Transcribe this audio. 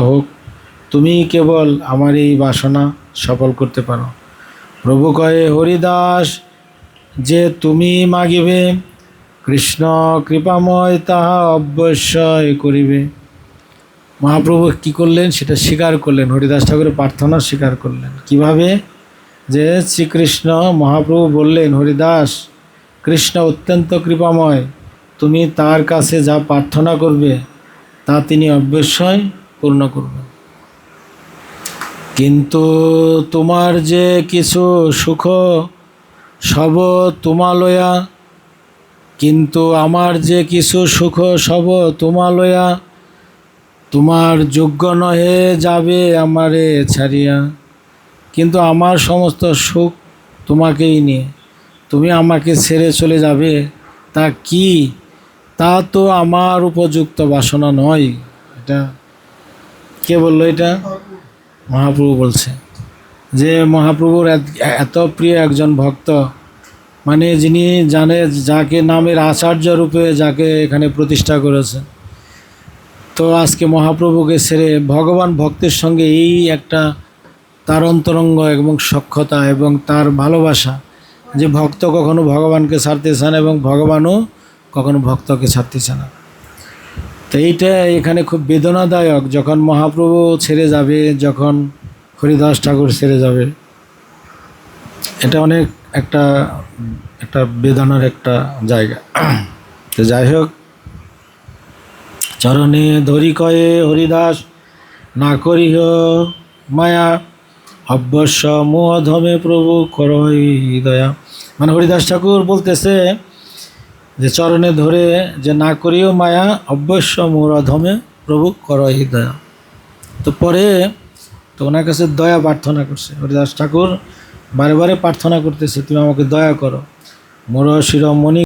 হোক, তুমি কেবল আমার এই বাসনা সফল করতে পারো। প্রভু কয়ে হরিদাস, যে তুমি মাগিবে, কৃষ্ণ কৃপাময় তাহা অবশ্যই করিবে। মহাপ্রভু কি করলেন? সেটা স্বীকার করলেন। হরিদাস ঠাকুরের প্রার্থনা স্বীকার করলেন। কীভাবে? যে শ্রীকৃষ্ণ মহাপ্রভু বললেন, হরিদাস, কৃষ্ণ অত্যন্ত কৃপাময়। তুমি তার কাছে যা প্রার্থনা করবে, তা তিনি অবশ্যই পূর্ণ করবেন কিন্তু তোমার যে কিছু সুখ, সব তোমালয়া। কিন্তু আমার যে কিছু সুখ, সব তোমালয়া। তোমার যোগ্য নহে যাবে আমারে ছাড়িয়া। কিন্তু আমার সমস্ত সুখ তোমাকেই নিয়ে। তুমি আমাকে ছেড়ে চলে যাবে, তা কি? তা তো আমার উপযুক্ত বাসনা নয়। এটা কে বলল এটা? মহাপ্রভু বলছে যে মহাপ্রভুর এত- প্রিয় একজন ভক্ত। মানে যিনি জানে, যাকে নামের আচার্য রূপে যাকে এখানে প্রতিষ্ঠা করেছে তো আজকে মহাপ্রভুকে ছেড়ে ভগবান ভক্তের সঙ্গে এই একটা তার অন্তরঙ্গ এবং সক্ষতা এবং তার ভালোবাসা যে ভক্ত কখনো ভগবানকে ছাড়তে চান এবং ভগবানও কখনো ভক্তকে ছাড়তেছে না। তো এইটা এখানে খুব বেদনাদায়ক যখন মহাপ্রভু ছেড়ে যাবে, যখন হরিদাস ঠাকুর ছেড়ে যাবে। এটা অনেক একটা একটা বেদনার একটা জায়গা। তো যাই হোক, চরণে ধরি কয়ে হরিদাস, না করিহ মায়া, অবশ্য মোহধমে প্রভু করই দয়া। মানে হরিদাস ঠাকুর বলতেছে যে চরণে ধরে যে না করিও মায়া, অবশ্য মোরাধমে প্রভু করহি দয়া। তো পরে তো ওনার কাছে দয়া প্রার্থনা করছে। হরিদাস ঠাকুর, বারে বারে প্রার্থনা করতেছে, তুমি আমাকে দয়া করো। মোর শিরোমণি